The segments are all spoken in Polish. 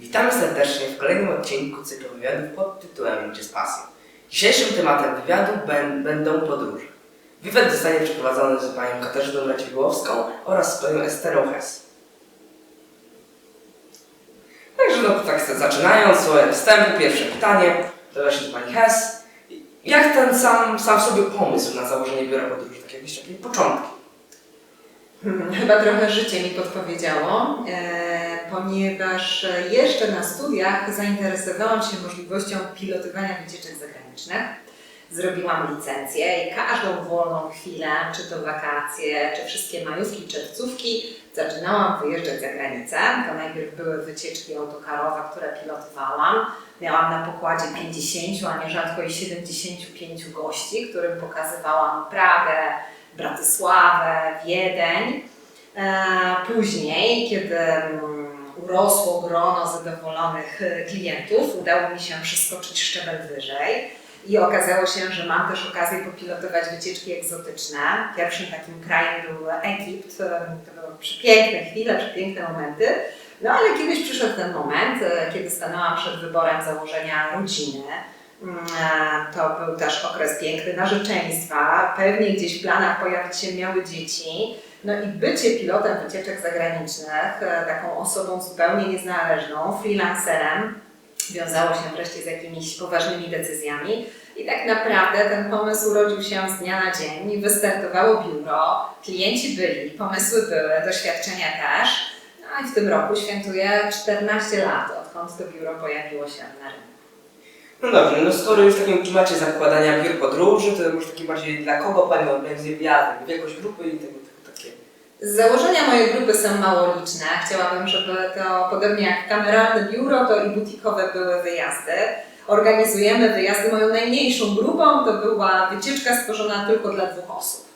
Witamy serdecznie w kolejnym odcinku cyklu wywiadów pod tytułem Idzie z pasją. Dzisiejszym tematem wywiadu bę- będą podróże. Wywiad zostanie przeprowadzony z panią Katarzyną Radziwiłowską oraz z panią Esterą. Także no tak zaczynając słowem wstępu, pierwsze pytanie do pani Hess. Jak ten sam, sam sobie pomysł na założenie biura podróży, tak jakieś takie początki? Hmm, Chyba trochę życie mi podpowiedziało, e, ponieważ jeszcze na studiach zainteresowałam się możliwością pilotowania wycieczek zagranicznych. Zrobiłam licencję i każdą wolną chwilę, czy to wakacje, czy wszystkie majówki, czerwcówki, zaczynałam wyjeżdżać za granicę. To najpierw były wycieczki autokarowe, które pilotowałam. Miałam na pokładzie 50, a nierzadko i 75 gości, którym pokazywałam Pragę, Bratysławę, Wiedeń. E, Później, kiedy mm, urosło grono zadowolonych e, klientów, udało mi się przeskoczyć szczebel wyżej i okazało się, że mam też okazję popilotować wycieczki egzotyczne. Pierwszym takim krajem był Egipt. To były przepiękne chwile, przepiękne momenty. No ale kiedyś przyszedł ten moment, kiedy stanęłam przed wyborem założenia rodziny. Mm, To był też okres piękny narzeczeństwa. Pewnie gdzieś w planach pojawić się miały dzieci. No i bycie pilotem wycieczek zagranicznych, e, taką osobą zupełnie niezależną, freelancerem, wiązało się wreszcie z jakimiś poważnymi decyzjami. I tak naprawdę ten pomysł urodził się z dnia na dzień. Wystartowało biuro, klienci byli, pomysły były, doświadczenia też. No i w tym roku świętuję 14 lat, odkąd to biuro pojawiło się na rynku. No dobrze, no skoro już w takim klimacie zakładania biur podróży, to może taki bardziej dla kogo Pani organizuje wyjazdy, wielkość grupy i tego. Z założenia mojej grupy są mało liczne. Chciałabym, żeby to podobnie jak kameralne biuro, to i butikowe były wyjazdy. Organizujemy wyjazdy moją najmniejszą grupą, to była wycieczka stworzona tylko dla dwóch osób.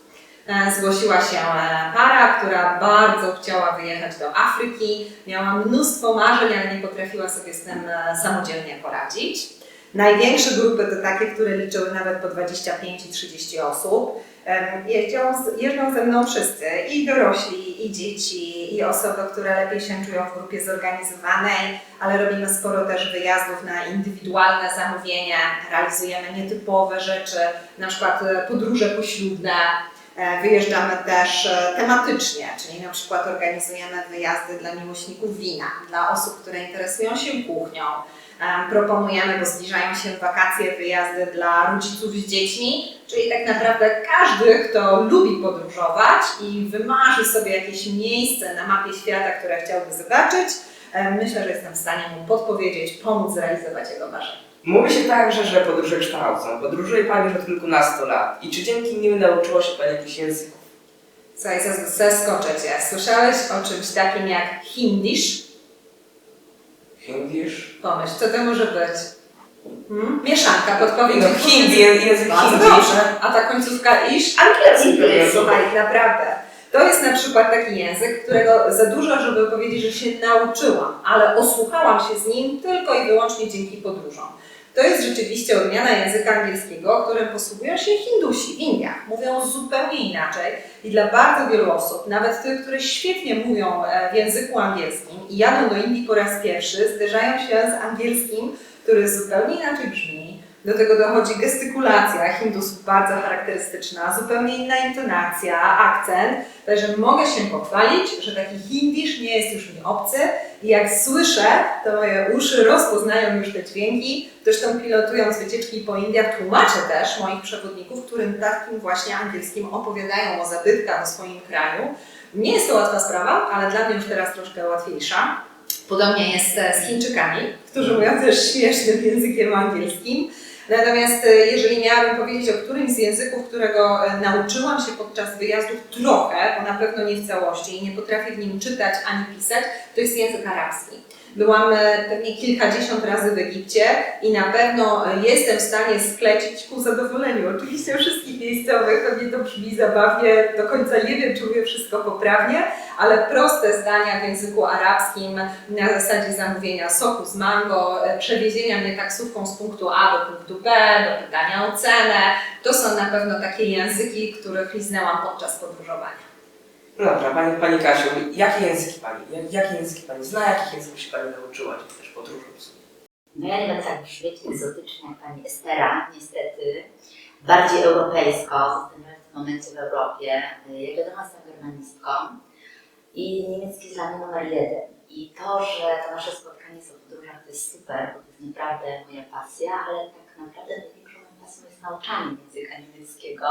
E, Zgłosiła się e, para, która bardzo chciała wyjechać do Afryki, miała mnóstwo marzeń, ale nie potrafiła sobie z tym e, samodzielnie poradzić. Największe grupy to takie, które liczyły nawet po 25 i 30 osób. Jeżdżą, jeżdżą ze mną wszyscy, i dorośli, i dzieci, i osoby, które lepiej się czują w grupie zorganizowanej, ale robimy sporo też wyjazdów na indywidualne zamówienia, realizujemy nietypowe rzeczy, na przykład e, podróże poślubne, E, Wyjeżdżamy też e, tematycznie, czyli na przykład organizujemy wyjazdy dla miłośników wina, dla osób, które interesują się kuchnią. Proponujemy, bo zbliżają się wakacje, wyjazdy dla rodziców z dziećmi, czyli tak naprawdę każdy, kto lubi podróżować i wymarzy sobie jakieś miejsce na mapie świata, które chciałby zobaczyć, myślę, że jestem w stanie mu podpowiedzieć, pomóc zrealizować jego marzenia. Mówi się także, że podróże kształcą. Podróżuje Pani już od kilkunastu lat. I czy dzięki nim nauczyła się Pani jakichś języków? Słuchaj, zas- zaskoczę Cię. Słyszałeś o czymś takim jak hindisz? Hindisz? Pomyśl, co to może być? Hmm? Mieszanka, podpowiem No, hindi, język hindi. dobrze. A ta końcówka isz? Angielski pewnie. Słuchaj, naprawdę. To jest na przykład taki język, którego za dużo, żeby powiedzieć, że się nauczyłam, ale osłuchałam się z nim tylko i wyłącznie dzięki podróżom. To jest rzeczywiście odmiana języka angielskiego, którym posługują się Hindusi w Indiach. Mówią zupełnie inaczej i dla bardzo wielu osób, nawet tych, które świetnie mówią e, w języku angielskim i jadą do Indii po raz pierwszy, zderzają się z angielskim, który zupełnie inaczej brzmi. Do tego dochodzi gestykulacja Hindusów bardzo charakterystyczna, zupełnie inna intonacja, akcent. Także mogę się pochwalić, że taki hindisz nie jest już mi obcy i jak słyszę, to moje uszy rozpoznają już te dźwięki. Zresztą pilotując wycieczki po Indiach tłumaczę też moich przewodników, którym takim właśnie angielskim opowiadają o zabytkach, o swoim kraju. Nie jest to łatwa sprawa, ale dla mnie już teraz troszkę łatwiejsza. Podobnie jest e, z Chińczykami, którzy mówią też śmiesznym językiem angielskim. Natomiast e, jeżeli miałabym powiedzieć o którymś z języków, którego e, nauczyłam się podczas wyjazdów trochę, bo na pewno nie w całości i nie potrafię w nim czytać ani pisać, to jest język arabski. Byłam e, pewnie kilkadziesiąt razy w Egipcie i na pewno e, jestem w stanie sklecić ku zadowoleniu oczywiście wszystkich miejscowych. Pewnie to brzmi zabawnie, do końca nie wiem, czy mówię wszystko poprawnie, ale proste zdania w języku arabskim na zasadzie zamówienia soku z mango, e, przewiezienia mnie taksówką z punktu A do punktu B, do pytania o cenę. To są na pewno takie języki, których liznęłam podczas podróżowania. No dobra, Pani, pani Kasiu, jakie języki Pani, jak, jakie języki Pani zna, jakich języków się Pani nauczyła, czy też podróżując? No ja nie tak brzmieć egzotycznie jak pani Estera, niestety. Bardziej europejsko, zostaniemy w tym momencie w Europie. Jak wiadomo, jestem germanistką i niemiecki jest dla mnie numer jeden. I to, że to nasze spotkanie są w podróżach, to jest super, bo to jest naprawdę moja pasja, ale tak naprawdę największą moją pasją jest nauczanie języka niemieckiego.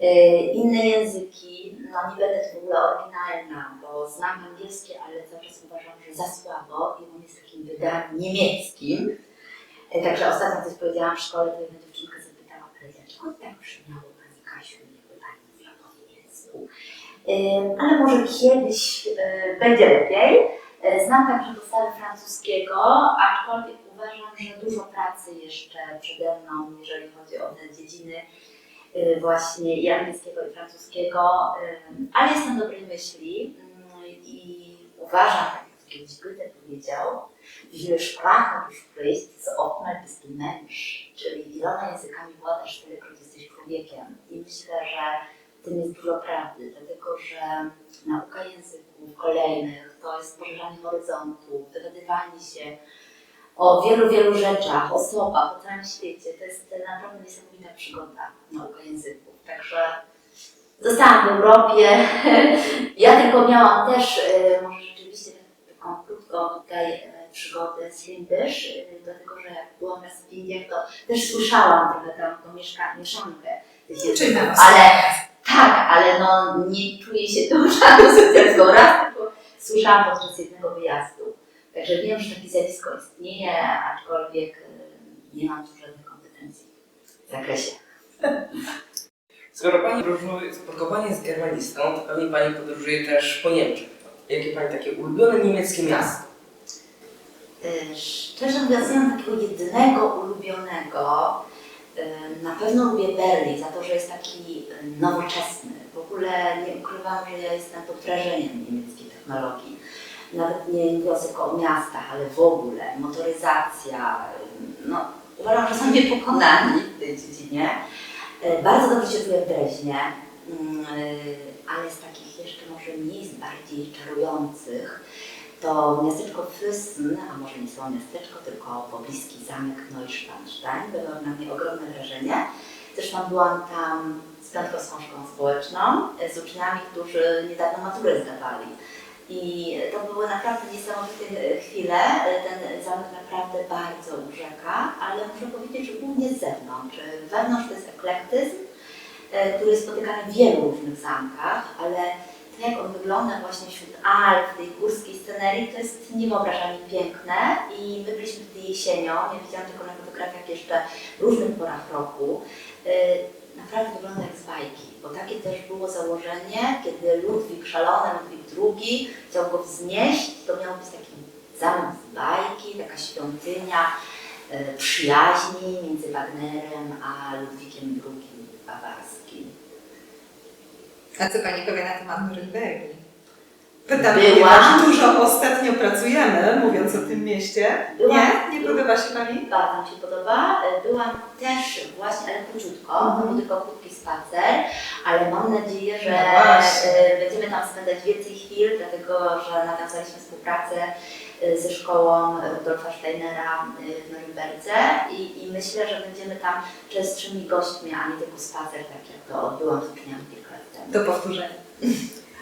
Yy, Inne języki, no nie będę tu w ogóle oryginalna, bo znam angielski, ale cały czas uważam, że za słabo i on jest takim wydaniem niemieckim. Yy, Także ostatnio coś powiedziałam w szkole, to jedna dziewczynka zapytała, ale dlaczego tak brzmiało Pani Kasiu, jakby Pani mówiła po niemiecku? Ale może kiedyś yy, będzie lepiej. Znam także podstawy francuskiego, aczkolwiek uważam, że dużo pracy jeszcze przede mną, jeżeli chodzi o te dziedziny właśnie i angielskiego i francuskiego, y, ale jestem dobrej myśli y, i uważam, tak jak kiedyś Goethe powiedział, wie Sprachen du sprichst, so oftmals bist du Mensch, czyli wieloma językami władasz, tylekroć jesteś człowiekiem. I myślę, że w tym jest dużo prawdy, dlatego że nauka języków kolejnych to jest poszerzanie horyzontu, dowiadywanie się o wielu, wielu rzeczach, osobach, o całym świecie. To jest naprawdę niesamowita przygoda, nauka języków. Także zostałam w Europie. Ja tylko miałam też, e, może rzeczywiście taką krótką tutaj e, przygodę z Hindysz, e, dlatego że jak byłam raz w Indiach, to też słyszałam trochę tam tą mieszankę tych Czyli ale tak, ale no nie czuję się tą żadną asocjacją raz, tylko słyszałam podczas jednego wyjazdu. Także wiem, że takie zjawisko istnieje, aczkolwiek y, nie mam tu żadnych kompetencji w zakresie. Skoro Pani podróżuje, spotkała Pani z germanistką, to pewnie Pani podróżuje też po Niemczech. Jakie Pani takie ulubione niemieckie miasto? Szczerze mówiąc, nie mam takiego jednego ulubionego. Y, Na pewno lubię Berlin za to, że jest taki y, nowoczesny. W ogóle nie ukrywam, że ja jestem pod wrażeniem niemieckiej technologii. Nawet nie tylko o miastach, ale w ogóle motoryzacja. No, uważam, że są niepokonani w tej dziedzinie. Y, Bardzo dobrze się czuję w Dreźnie, mm, ale z takich jeszcze może miejsc bardziej czarujących to miasteczko Füssen, a może nie samo miasteczko, tylko pobliski zamek Neuschwanstein, było na mnie ogromne wrażenie. Zresztą byłam tam z piątkowską szkołą społeczną, e, z uczniami, którzy niedawno maturę zdawali. I to były naprawdę niesamowite e, chwile. E, Ten zamek naprawdę bardzo urzeka, ale muszę powiedzieć, że głównie z zewnątrz. E, Wewnątrz to jest eklektyzm, który jest spotykany w wielu różnych zamkach, ale to jak on wygląda właśnie wśród Alp, tej górskiej scenerii, to jest niewyobrażalnie piękne i my byliśmy wtedy jesienią, ja widziałam tylko na fotografiach jeszcze w różnych porach roku. Naprawdę wygląda jak z bajki, bo takie też było założenie, kiedy Ludwik, szalony Ludwik II chciał go wznieść, to miał być taki zamek z bajki, taka świątynia yy, przyjaźni między Wagnerem a Ludwikiem II bawarskim. A co Pani powie na temat Norymbergi? Pytam, Była. ponieważ dużo ostatnio pracujemy, mówiąc o tym mieście. Była. Nie? Nie podoba się Pani? Bardzo mi się podoba. E, Byłam też właśnie, ale króciutko, to był tylko krótki spacer, ale mam nadzieję, że No e, będziemy tam spędzać więcej chwil, dlatego że nawiązaliśmy współpracę e, ze szkołą Rudolfa Steinera w Norymberdze i, i myślę, że będziemy tam częstszymi gośćmi, a nie tylko spacer, tak jak to odbyłam z uczniami kilka lat temu. Do powtórzenia.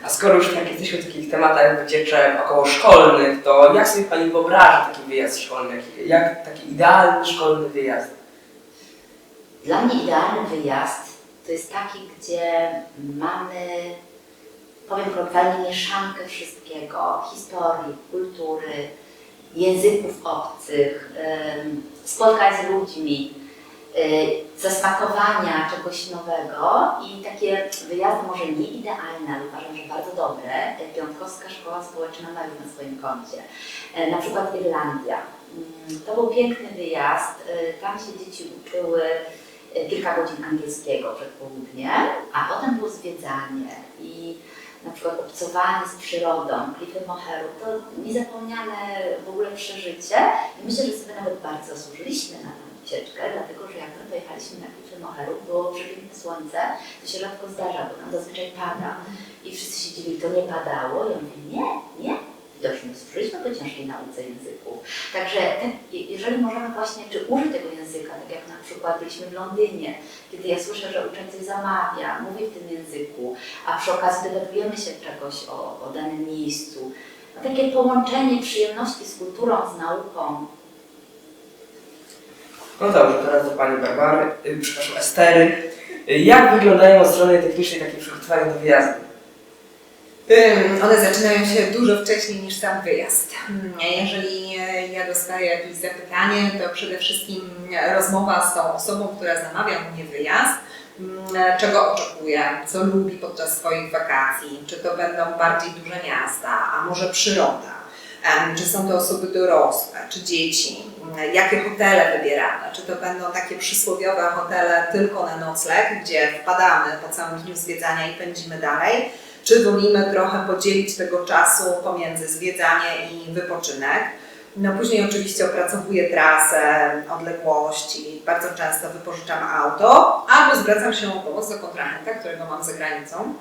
A skoro już tak jesteśmy w takich tematach wycieczek około szkolnych, to jak sobie Pani wyobraża taki wyjazd szkolny? Jak, jak taki idealny szkolny wyjazd? Dla mnie idealny wyjazd to jest taki, gdzie mamy, powiem kolokwialnie, mieszankę wszystkiego, historii, kultury, języków obcych, spotkań z ludźmi. Y, zasmakowania czegoś nowego i takie wyjazdy może nie idealne, ale uważam, że bardzo dobre. Y, Piątkowska Szkoła Społeczna ma już na swoim koncie. Y, Na przykład Irlandia. Mm, To był piękny wyjazd. Tam się dzieci uczyły kilka godzin angielskiego przed południem, a potem było zwiedzanie i na przykład obcowanie z przyrodą, klify Moheru, to niezapomniane w ogóle przeżycie. I myślę, że sobie nawet bardzo zasłużyliśmy na tę ucieczkę, dlatego że jak my pojechaliśmy na klify Moheru, było przepiękne słońce, to się rzadko zdarza, bo tam zazwyczaj pada. I wszyscy się dziwili, to nie padało. Ja mówię, nie, nie. Widocznie służyliśmy po ciężkiej nauce języków. Także jeżeli możemy właśnie, czy użyć tego języka, tak jak na przykład byliśmy w Londynie, kiedy ja słyszę, że uczeń coś zamawia, mówi w tym języku, a przy okazji dowiadujemy się czegoś o, o danym miejscu. No, takie połączenie przyjemności z kulturą, z nauką. No dobrze, teraz do Pani Barbary, y, przepraszam, Estery. Y, Jak wyglądają od strony technicznej takie przygotowania do wyjazdu? One zaczynają się dużo wcześniej niż sam wyjazd. Ym, Jeżeli e, ja dostaję jakieś zapytanie, to przede wszystkim rozmowa z tą osobą, która zamawia u mnie wyjazd, ym, czego oczekuje, co lubi podczas swoich wakacji, czy to będą bardziej duże miasta, a może przyroda, czy są to osoby dorosłe, czy dzieci, jakie hotele wybieramy, czy to będą takie przysłowiowe hotele tylko na nocleg, gdzie wpadamy po całym dniu zwiedzania i pędzimy dalej, czy wolimy trochę podzielić tego czasu pomiędzy zwiedzanie i wypoczynek. No później oczywiście opracowuję trasę, odległości, bardzo często wypożyczam auto, albo zwracam się o pomoc do kontrahenta, którego mam za granicą.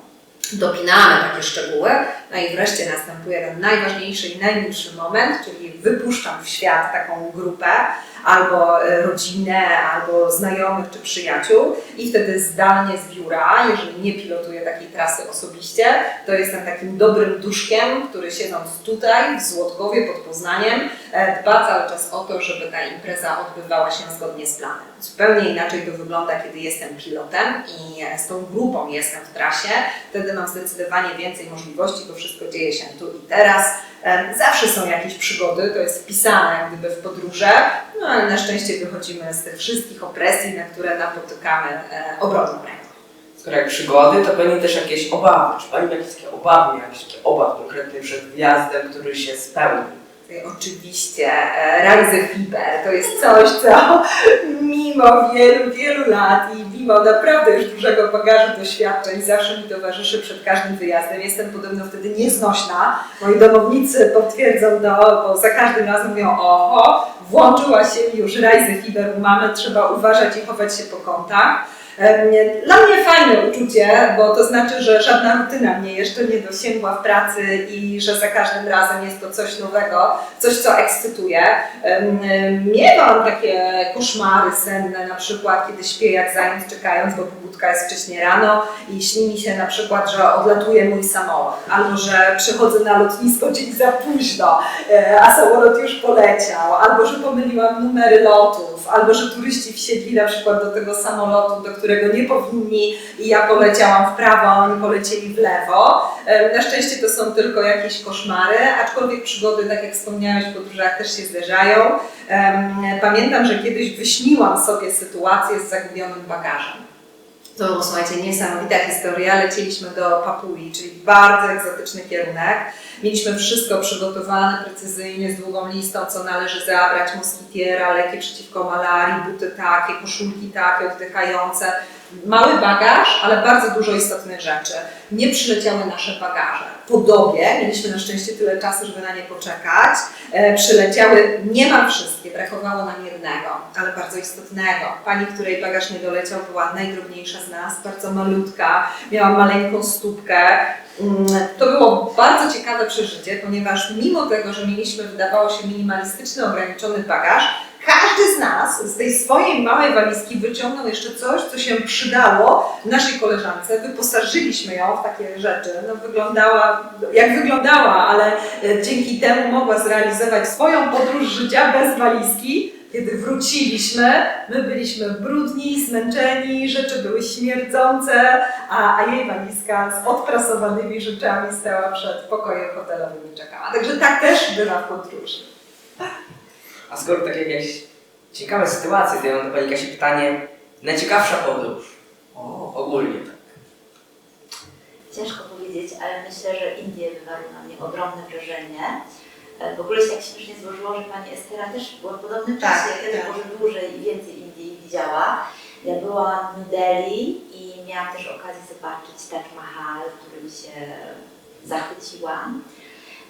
Dopinamy takie szczegóły, no i wreszcie następuje ten najważniejszy i najmilszy moment, czyli wypuszczam w świat taką grupę, albo e, rodzinę, albo znajomych czy przyjaciół i wtedy zdalnie z biura, jeżeli nie pilotuję takiej trasy osobiście, to jestem takim dobrym duszkiem, który siedząc tutaj w Złotkowie pod Poznaniem e, dba cały czas o to, żeby ta impreza odbywała się zgodnie z planem. Zupełnie inaczej to wygląda, kiedy jestem pilotem i z tą grupą jestem w trasie, wtedy mam zdecydowanie więcej możliwości, to wszystko dzieje się tu i teraz. E, Zawsze są jakieś przygody, to jest wpisane jak gdyby w podróże, no ale na szczęście wychodzimy z tych wszystkich opresji, na które napotykamy e, ręką. Skoro jak przygody, to pewnie też jakieś obawy. Czy Pani ma jakieś takie obawy, miała jakiś taki obaw konkretny przed wyjazdem, który się spełni? Oczywiście e, Reise Fiber to jest coś, co mimo wielu, wielu lat i mimo naprawdę już dużego bagażu doświadczeń zawsze mi towarzyszy przed każdym wyjazdem. Jestem podobno wtedy nieznośna. Moi domownicy potwierdzą to, bo za każdym razem mówią oho, włączyła się już Reise Fiber u mamy, trzeba uważać i chować się po kątach. Em, Dla mnie fajne uczucie, bo to znaczy, że żadna rutyna mnie jeszcze nie dosięgła w pracy i że za każdym razem jest to coś nowego, coś co ekscytuje. Miewam takie koszmary senne, na przykład kiedy śpię jak zając czekając, bo pobudka jest wcześnie rano i śni mi się na przykład, że odlatuje mój samolot, albo że przychodzę na lotnisko dzień za późno, e, a samolot już poleciał, albo że pomyliłam numery lotów, albo że turyści wsiedli na przykład do tego samolotu, do którego nie powinni i ja poleciałam w prawo, a oni polecieli w lewo. E, Na szczęście to są tylko jakieś koszmary, aczkolwiek przygody, tak jak wspomniałeś, w podróżach też się zdarzają. Pamiętam, że kiedyś wyśniłam sobie sytuację z zagubionym bagażem. To słuchajcie, niesamowita historia. Lecieliśmy do Papui, czyli bardzo egzotyczny kierunek. Mieliśmy wszystko przygotowane precyzyjnie, z długą listą, co należy zabrać, moskitiera, leki przeciwko malarii, buty takie, koszulki takie, oddychające. Mały bagaż, ale bardzo dużo istotnych rzeczy. Nie przyleciały nasze bagaże. Po dobie, mieliśmy na szczęście tyle czasu, żeby na nie poczekać, e, przyleciały niemal wszystkie, brakowało nam jednego, ale bardzo istotnego. Pani, której bagaż nie doleciał, była najdrobniejsza z nas, bardzo malutka, miała maleńką stópkę. Mm, To było bardzo ciekawe przeżycie, ponieważ mimo tego, że mieliśmy, wydawało się, minimalistyczny, ograniczony bagaż, każdy z nas z tej swojej małej walizki wyciągnął jeszcze coś, co się przydało naszej koleżance. Wyposażyliśmy ją w takie rzeczy. No, wyglądała jak wyglądała, ale e, dzięki temu mogła zrealizować swoją podróż życia bez walizki. Kiedy wróciliśmy, my byliśmy brudni, zmęczeni, rzeczy były śmierdzące, a, a jej walizka z odprasowanymi rzeczami stała przed pokojem hotelowym i czekała. Także tak też bywa w podróży. A skoro tak jakieś Ciekawe sytuacje, to ja mam do Pani Kasi pytanie. Najciekawsza podróż? O, ogólnie tak. Ciężko powiedzieć, ale myślę, że Indie wywarły na mnie ogromne wrażenie. E, W ogóle się tak śmiesznie złożyło, że pani Estera też była w podobnym Tak, czasie, kiedy tak. może dłużej i więcej Indii widziała. Ja byłam w New Delhi i miałam też okazję zobaczyć Taj Mahal, którym się zachwyciłam.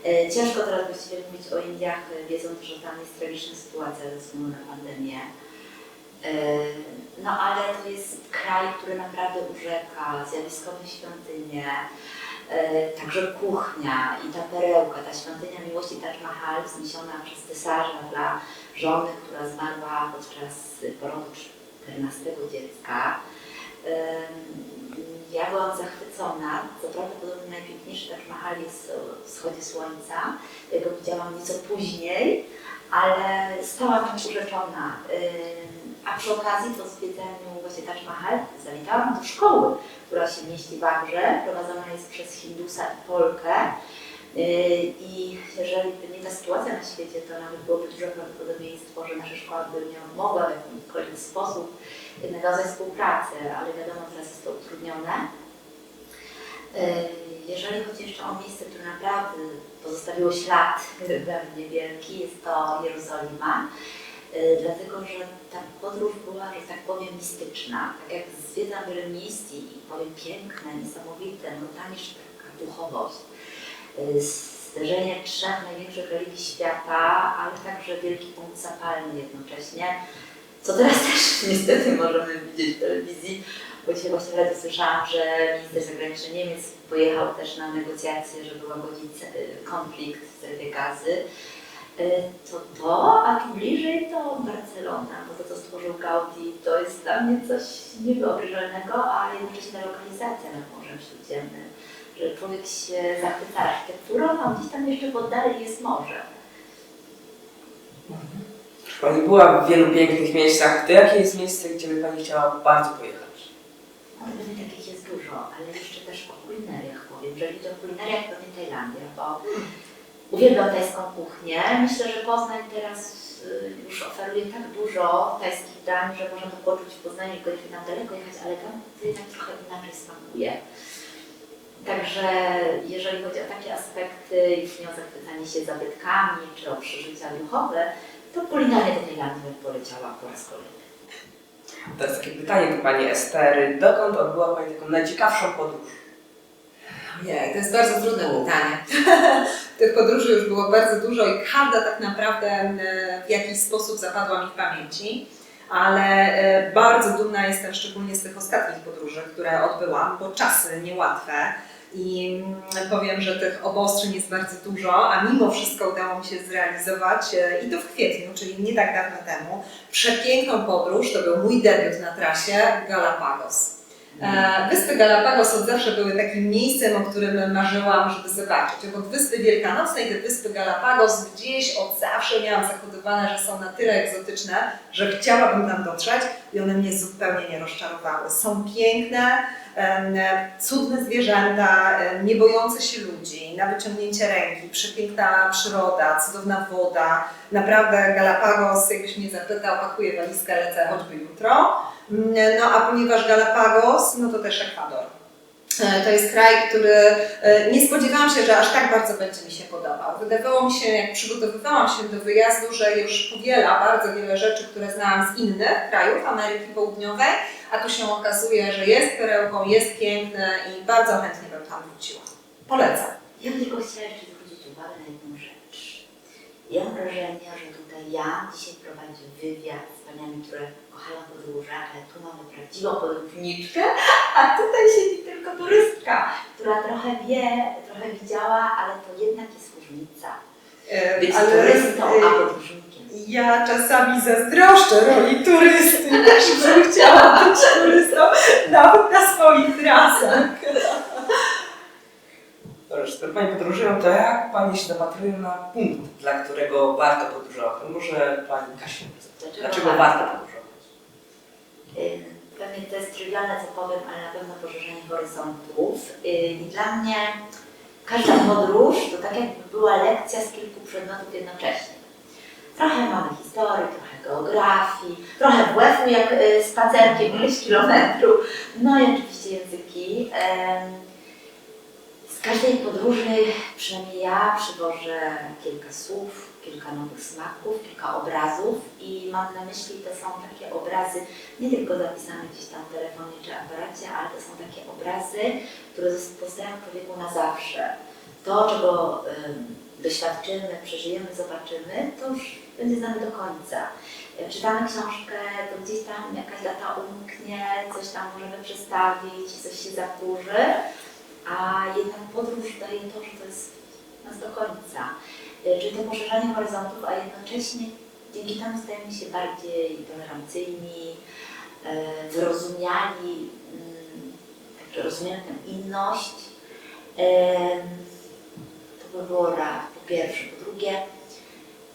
E, Ciężko teraz właściwie mówić o Indiach, e, wiedząc, że tam jest tragiczna sytuacja ze względu na pandemię. E, No ale to jest kraj, który naprawdę urzeka, zjawiskowe świątynie, także kuchnia i ta perełka, ta świątynia miłości Taj Mahal wzniesiona przez cesarza dla żony, która zmarła podczas porodu 14 dziecka. Ja byłam zachwycona, co prawdopodobnie najpiękniejszy Taj Mahal jest o wschodzie słońca. Ja go widziałam nieco później, ale stałam tam urzeczona. A przy okazji po zwiedzaniu właśnie Taj Mahal zawitałam do szkoły, która się mieści w Agrze. Prowadzona jest przez Hindusa i Polkę. Yy, I jeżeli by nie ta sytuacja na świecie, to nawet byłoby duże prawdopodobieństwo, że nasze szkoły by miały mogła w jakimkolwiek sposób nawiązać współpracę, ale wiadomo, teraz jest to utrudnione. Yy, Jeżeli chodzi jeszcze o miejsce, które naprawdę pozostawiło ślad we mnie wielki, jest to Jerozolima. Yy, Dlatego, że ta podróż była, że tak powiem, mistyczna. Tak jak zwiedzam wiele miejsc i powiem piękne, niesamowite, no tam jeszcze taka duchowość. Yy, Zderzenie trzech największych religii świata, ale także wielki punkt zapalny jednocześnie. Co teraz też niestety możemy widzieć w telewizji, bo dzisiaj właśnie wtedy słyszałam, że minister zagraniczny Niemiec pojechał też na negocjacje, żeby łagodzić e, konflikt w strefie gazy. E, To to, a tu bliżej to Barcelona, bo to co stworzył Gaudi to jest dla mnie coś niewyobrażalnego, a jednocześnie lokalizacja nad Morzem Śródziemnym, człowiek się zachwyca architekturą, a gdzieś tam jeszcze oddali jest morze. Pani była w wielu pięknych miejscach. To jakie jest miejsce, gdzie by Pani chciała bardzo pojechać? No, pewnie takich jest dużo, ale jeszcze też o kulinariach powiem. Jeżeli chodzi o kulinariach, pewnie Tajlandia, bo uwielbiam tajską kuchnię. Myślę, że Poznań teraz y, już oferuje tak dużo tajskich dań, że można to poczuć w Poznaniu, tylko tam daleko jechać, ale tam to jednak trochę inaczej smakuje. Także jeżeli chodzi o takie aspekty, jeśli o zachwycanie się zabytkami, czy o przeżycia duchowe, to kulinarię do Tajlandii bym poleciała po raz kolejny. Teraz takie pytanie do Pani Estery. Dokąd odbyła Pani taką najciekawszą podróż? Nie, to jest bardzo trudne pytanie. Tych podróży już było bardzo dużo i każda tak naprawdę e, w jakiś sposób zapadła mi w pamięci. Ale e, bardzo dumna jestem szczególnie z tych ostatnich podróży, które odbyłam, bo czasy niełatwe. I mm, powiem, że tych obostrzeń jest bardzo dużo, a mimo wszystko udało mi się zrealizować e, i to w kwietniu, czyli nie tak dawno temu, przepiękną podróż. To był mój debiut na trasie Galapagos. E, Wyspy Galapagos od zawsze były takim miejscem, o którym marzyłam, żeby zobaczyć. Obok Wyspy Wielkanocnej, te Wyspy Galapagos gdzieś od zawsze miałam zakodowane, że są na tyle egzotyczne, że chciałabym tam dotrzeć i one mnie zupełnie nie rozczarowały. Są piękne, cudne zwierzęta, nie bojące się ludzi, na wyciągnięcie ręki, przepiękna przyroda, cudowna woda. Naprawdę Galapagos, jakbyś mnie zapytał, pakuję walizkę, lecę choćby jutro. No a ponieważ Galapagos, no to też Ekwador. To jest kraj, który e, nie spodziewałam się, że aż tak bardzo będzie mi się podobał. Wydawało mi się, jak przygotowywałam się do wyjazdu, że już powiela bardzo wiele rzeczy, które znałam z innych krajów Ameryki Południowej, a tu się okazuje, że jest perełką, jest piękne i bardzo chętnie bym tam wróciła. Polecam. Ja bym tylko chciała jeszcze zwrócić uwagę na jedną rzecz. Ja mam wrażenie, że tutaj ja dzisiaj prowadzę wywiad z paniami, które kochają podróże, ale tu mamy prawdziwą podróżniczkę, a tutaj siedzi tylko turystka, która trochę wie, trochę widziała, ale to jednak jest różnica. E, Być ale, turystą, a e, podróżnikiem. Ja czasami zazdroszczę roli turysty, też bym chciała być turystą, nawet na swoich trasach. Dobrze, skoro Pani podróżują, to jak Pani się zapatruje na punkt, dla którego warto podróżować? No Może Pani Kasia, Dlaczego dlaczego warto? warto podróżować? Y, Pewnie to jest trywialne, co powiem, ale na pewno poszerzenie horyzontów. Y, I dla mnie każda podróż to tak jakby była lekcja z kilku przedmiotów jednocześnie. Trochę mamy historii, trochę geografii, trochę WF-u jak y, spacerkiem ileś kilometrów, no i oczywiście języki. Z każdej podróży, przynajmniej ja, przywożę kilka słów, kilka nowych smaków, kilka obrazów i mam na myśli, to są takie obrazy nie tylko zapisane gdzieś tam w telefonie czy aparacie, ale to są takie obrazy, które pozostają w człowieku na zawsze. To, czego ym, doświadczymy, przeżyjemy, zobaczymy, to już będzie z nami do końca. Jak czytamy książkę, to gdzieś tam jakaś data umknie, coś tam możemy przestawić, coś się zakurzy, a jednak podróż daje to, że to jest nas do końca. Y, Czyli to poszerzanie horyzontów, a jednocześnie dzięki temu stajemy się bardziej tolerancyjni, wyrozumiali, mm, także rozumiemy tę inność. To by było raz, po pierwsze. Po drugie,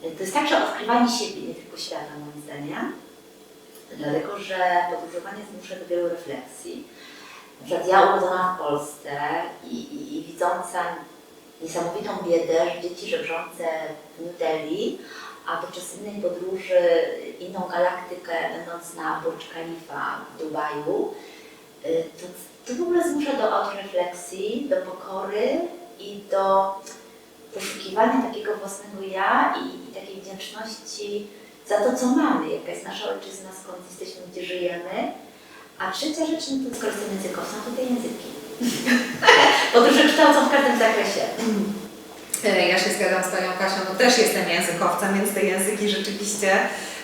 y, to jest także odkrywanie siebie, nie tylko świata, moim zdaniem. Dlatego, że podróżowanie zmusza do wielu refleksji. Na przykład ja urodzona w Polsce i, i, i widząca niesamowitą biedę, że dzieci żebrzące w New Delhi, a podczas innej podróży inną galaktykę, będąc na Burj Khalifa w Dubaju, y, to, to w ogóle zmusza do autorefleksji, do pokory i do poszukiwania takiego własnego ja i, i takiej wdzięczności za to, co mamy, jaka jest nasza ojczyzna, skąd jesteśmy, gdzie żyjemy. A trzecia rzecz, no to skoro jestem językowcem, to te języki. Podróże kształcą w każdym zakresie. E, Ja się zgadzam z Panią Kasią, no też jestem językowcem, więc te języki rzeczywiście,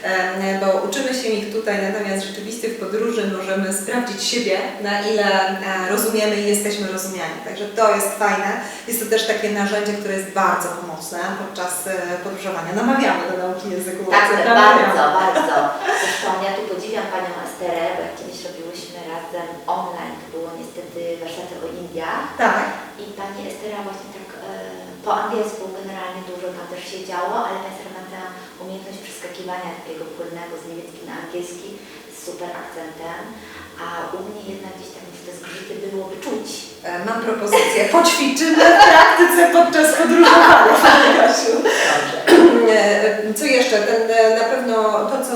em, bo uczymy się ich tutaj, natomiast rzeczywiście w podróży możemy sprawdzić siebie, na ile e, rozumiemy i jesteśmy rozumiani. Także to jest fajne. Jest to też takie narzędzie, które jest bardzo pomocne podczas e, podróżowania. Namawiamy do nauki języków Tak, bardzo, bardzo. Zresztą ja tu podziwiam Panią Esterę, bo jak kiedyś robiłyśmy razem online, to było niestety warsztaty o Indiach Tak. i Pani Estera właśnie tak e, po angielsku generalnie dużo tam też się działo, ale Estera ma tę umiejętność przeskakiwania takiego płynnego z niemiecki na angielski z super akcentem, a u mnie jednak gdzieś tam już te zgrzyty byłoby czuć. E, Mam propozycję. Poćwiczymy w praktyce podczas podróżowania, Kasiu. Dobrze. E, Co jeszcze? Ten, e, na pewno to, co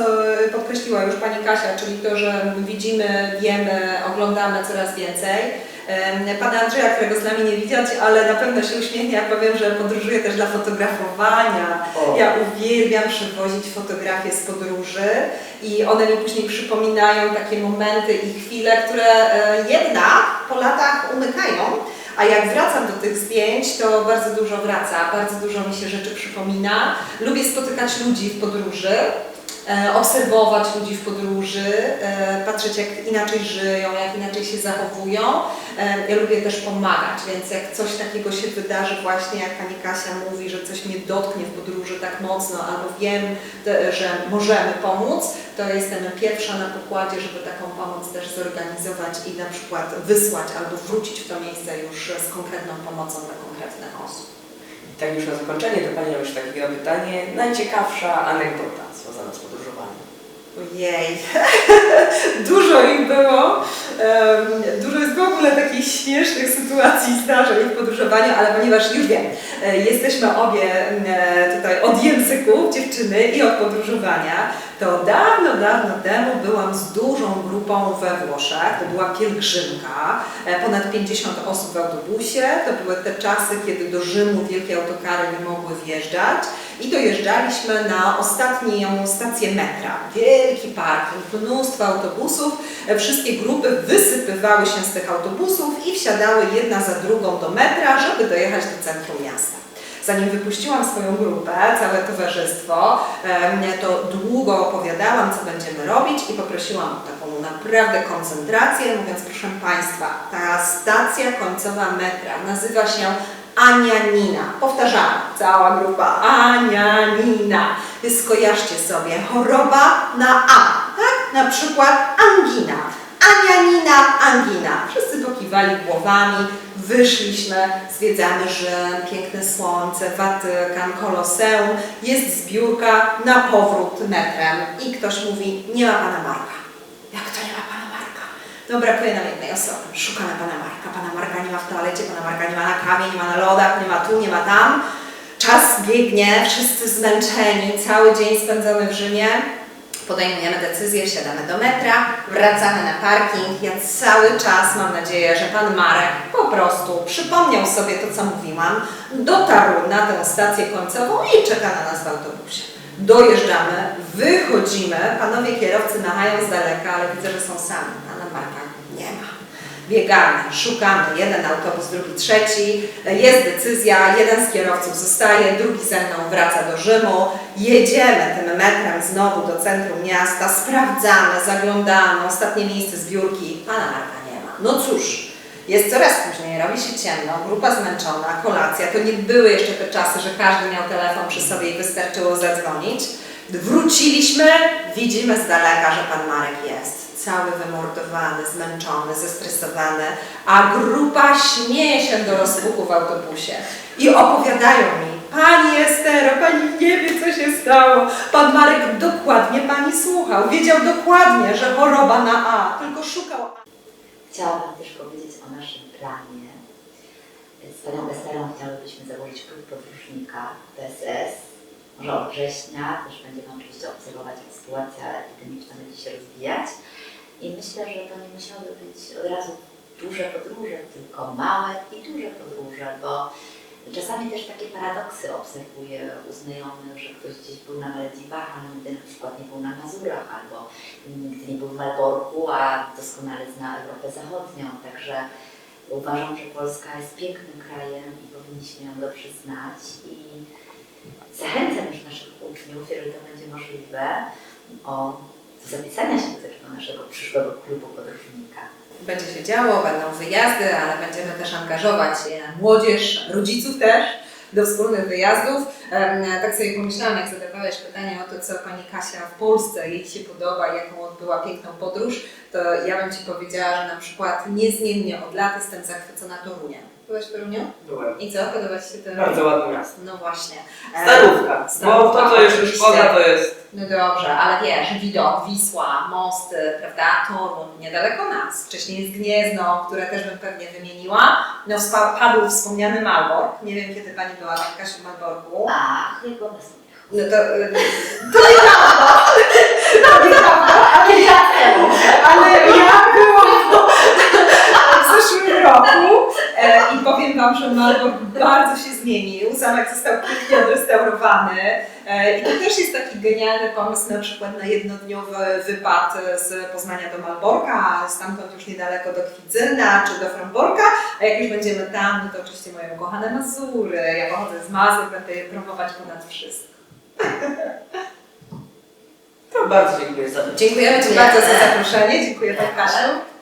podkreśliła już Pani Kasia, czyli to, że widzimy, wiemy, oglądamy coraz więcej. E, Pana Andrzeja, którego z nami nie widać, ale na pewno się uśmiechnie, jak powiem, że podróżuje też dla fotografowania. O. Ja uwielbiam przywozić fotografie z podróży i one mi później przypominają takie momenty i chwile, które jednak po latach umykają. A jak wracam do tych zdjęć, to bardzo dużo wraca, bardzo dużo mi się rzeczy przypomina. Lubię spotykać ludzi w podróży, obserwować ludzi w podróży, e, patrzeć jak inaczej żyją, jak inaczej się zachowują. E, ja lubię też pomagać, więc jak coś takiego się wydarzy właśnie, jak Pani Kasia mówi, że coś mnie dotknie w podróży tak mocno, albo wiem, że możemy pomóc, to jestem pierwsza na pokładzie, żeby taką pomoc też zorganizować i na przykład wysłać albo wrócić w to miejsce już z konkretną pomocą dla konkretnych osób. Tak już na zakończenie do Pani mam jeszcze takiego pytanie. Najciekawsza anegdota związana z podróżowaniem. Ojej, dużo ich było. Dużo jest w ogóle takich śmiesznych sytuacji, zdarzeń w podróżowaniu, ale ponieważ już wiem, e, jesteśmy obie e, tutaj od języków, dziewczyny i od podróżowania, to dawno, dawno temu byłam z dużą grupą we Włoszech. To była pielgrzymka, e, ponad 50 osób w autobusie. To były te czasy, kiedy do Rzymu wielkie autokary nie mogły wjeżdżać. I dojeżdżaliśmy na ostatnią stację metra. Wielki parking, mnóstwo autobusów. Wszystkie grupy wysypywały się z tych autobusów i wsiadały jedna za drugą do metra, żeby dojechać do centrum miasta. Zanim wypuściłam swoją grupę, całe towarzystwo, to długo opowiadałam, co będziemy robić i poprosiłam o taką naprawdę koncentrację, mówiąc, proszę Państwa, ta stacja końcowa metra nazywa się Anianina. Powtarzamy, cała grupa Anianina. Więc skojarzcie sobie, choroba na A, tak? Na przykład angina. Anianina, angina. Wszyscy pokiwali głowami, wyszliśmy, zwiedzamy Rzym, piękne słońce, Watykan, Koloseum. Jest zbiórka na powrót metrem i ktoś mówi, nie ma Pana Marka. Jak to nie? No brakuje nam jednej osoby. Szukamy Pana Marka. Pana Marka nie ma w toalecie, Pana Marka nie ma na kawie, nie ma na lodach, nie ma tu, nie ma tam. Czas biegnie, wszyscy zmęczeni, cały dzień spędzony w Rzymie. Podejmujemy decyzję, wsiadamy do metra, wracamy na parking. Ja cały czas mam nadzieję, że pan Marek po prostu przypomniał sobie to, co mówiłam, dotarł na tę stację końcową i czeka na nas w autobusie. Dojeżdżamy, wychodzimy, panowie kierowcy machają z daleka, ale widzę, że są sami. Pana Marka nie ma. Biegamy, szukamy, jeden autobus, drugi trzeci, jest decyzja, jeden z kierowców zostaje, drugi ze mną wraca do Rzymu, jedziemy tym metrem znowu do centrum miasta, sprawdzamy, zaglądamy, ostatnie miejsce zbiórki, pana Marka nie ma. No cóż, jest coraz później, robi się ciemno, grupa zmęczona, kolacja, to nie były jeszcze te czasy, że każdy miał telefon przy sobie i wystarczyło zadzwonić. Wróciliśmy, widzimy z daleka, że pan Marek jest. Cały wymordowany, zmęczony, zestresowany, a grupa śmieje się do rozpuku w autobusie i opowiadają mi, Pani Estero, Pani nie wie, co się stało. Pan Marek dokładnie Pani słuchał, wiedział dokładnie, że choroba na A, tylko szukał A. Chciałabym też powiedzieć o naszym planie. Z Panią Esterą chciałybyśmy założyć klub podróżnika PSS. Może od września też będziemy oczywiście obserwować, jak sytuacja epidemiczna będzie się rozwijać. I myślę, że to nie musiały być od razu duże podróże, tylko małe i duże podróże, bo czasami też takie paradoksy obserwuję u znajomych, że ktoś gdzieś był na Malediwach, a nigdy na przykład nie był na Mazurach, albo nigdy nie był w Malborku, a doskonale zna Europę Zachodnią. Także uważam, że Polska jest pięknym krajem i powinniśmy ją dobrze znać i zachęcam już naszych uczniów, jeżeli to będzie możliwe, o zapisania się do naszego przyszłego klubu podróżnika. Będzie się działo, będą wyjazdy, ale będziemy też angażować e, młodzież, rodziców też do wspólnych wyjazdów. Tak sobie pomyślałam, jak zadawałeś pytanie o to, co Pani Kasia w Polsce jej się podoba, jaką odbyła piękną podróż, to ja bym Ci powiedziała, że na przykład niezmiennie od lat jestem zachwycona Toruniem. Byłeś w Toruniu? Byłem. I co? Podoba Ci się Toruń? Bardzo ładne miasto. No właśnie. E, Starówka, bo Starówka, to co oczywiście. szkoda to jest... No dobrze, ale wiesz, widok, Wisła, mosty, prawda, Toruń, niedaleko nas. Wcześniej jest Gniezno, które też bym pewnie wymieniła. No padł wspomniany Malbork. Nie wiem, kiedy Pani była Pani Kasiu Malborku. Ach, one są. No to, y, to nieprawda, to nieprawda, ale ja, ale ja byłam w zeszłym roku e, i powiem Wam, że Malbork bardzo się zmienił. Zamek został pięknie odrestaurowany. E, i to też jest taki genialny pomysł na przykład na jednodniowy wypad z Poznania do Malborka, a stamtąd już niedaleko do Kwidzyna czy do Fromborka, a jak już będziemy tam, no to oczywiście moje ukochane Mazury, ja pochodzę z Mazur, będę je promować ponad wszystko. To bardzo dziękuję za Dziękujemy Ci bardzo za zaproszenie, dziękuję Pani Kasiu.